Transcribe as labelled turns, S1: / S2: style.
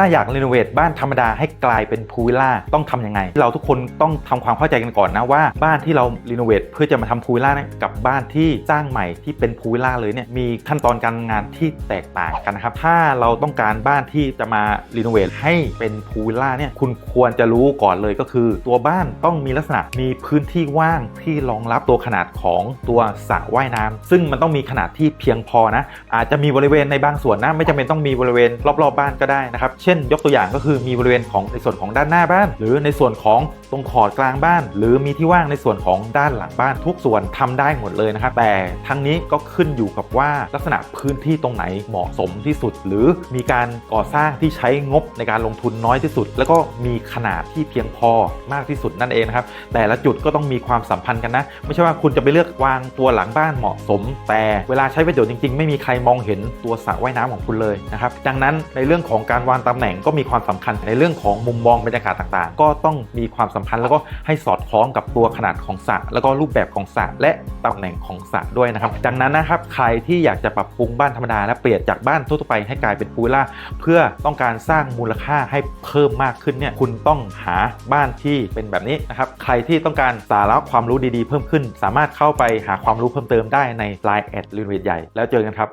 S1: ถ้าอยากรีโนเวทบ้านธรรมดาให้กลายเป็นพูลวิลล่าต้องทำยังไง เราทุกคนต้องทำความเข้าใจกันก่อนนะว่าบ้านที่เรารีโนเวทเพื่อจะมาทำพูลวิลล่ากับบ้านที่สร้างใหม่ที่เป็นพูลวิลล่าเลยเนี่ยมีขั้นตอนการงานที่แตกต่างกันนะครับถ้าเราต้องการบ้านที่จะมารีโนเวทให้เป็นพูลวิลล่าเนี่ยคุณควรจะรู้ก่อนเลยก็คือ ตัวบ้านต้องมีลักษณะมีพื้นที่ว่างที่รองรับตัวขนาดของตัวสระว่ายน้ำซึ่งมันต้องมีขนาดที่เพียงพอนะอาจจะมีบริเวณในบางส่วนนะไม่จำเป็นต้องมีบริเวณรอบๆบ้านก็ได้นะครับเช่น ยกตัวอย่างก็คือมีบริเวณของในส่วนของด้านหน้าบ้าน หรือในส่วนของตรงขอดกลางบ้าน หรือมีที่ว่างในส่วนของด้านหลังบ้าน ทุกส่วนทำได้หมดเลยนะครับแต่ทั้งนี้ก็ขึ้นอยู่กับว่าลักษณะพื้นที่ตรงไหนเหมาะสมที่สุด หรือมีการก่อสร้างที่ใช้งบในการลงทุนน้อยที่สุด แล้วก็มีขนาดที่เพียงพอมากที่สุดนั่นเองนะครับแต่ละจุดก็ต้องมีความสัมพันธ์กันนะ ไม่ใช่ว่าคุณจะไปเลือกวางตัวหลังบ้านเหมาะสม แต่เวลาใช้ประโยชน์จริง ๆ ไม่มีใครมองเห็นตัวสระว่ายน้ำของคุณเลยนะครับดังนั้นในเรื่องของการวางตำแหน่งก็มีความสำคัญในเรื่องของมุมมองบรรยากาศต่างๆ ก็ต้องมีความสัมพันธ์แล้วก็ให้สอดคล้องกับตัวขนาดของสระแล้วก็รูปแบบของสระและตำแหน่งของสระด้วยนะครับ ดังนั้นนะครับใครที่อยากจะปรับปรุงบ้านธรรมดา และเปลี่ยนจากบ้านทั่วไปให้กลายเป็นพูล่าเพื่อต้องการสร้างมูลค่าให้เพิ่มมากขึ้นเนี่ยคุณต้องหาบ้านที่เป็นแบบนี้นะครับใครที่ต้องการสาระความรู้ดีๆ เพิ่มขึ้น สามารถเข้าไปหาความรู้เพิ่มเติมได้ใน Line แอดลินเวทใหญ่แล้วเจอกันครับ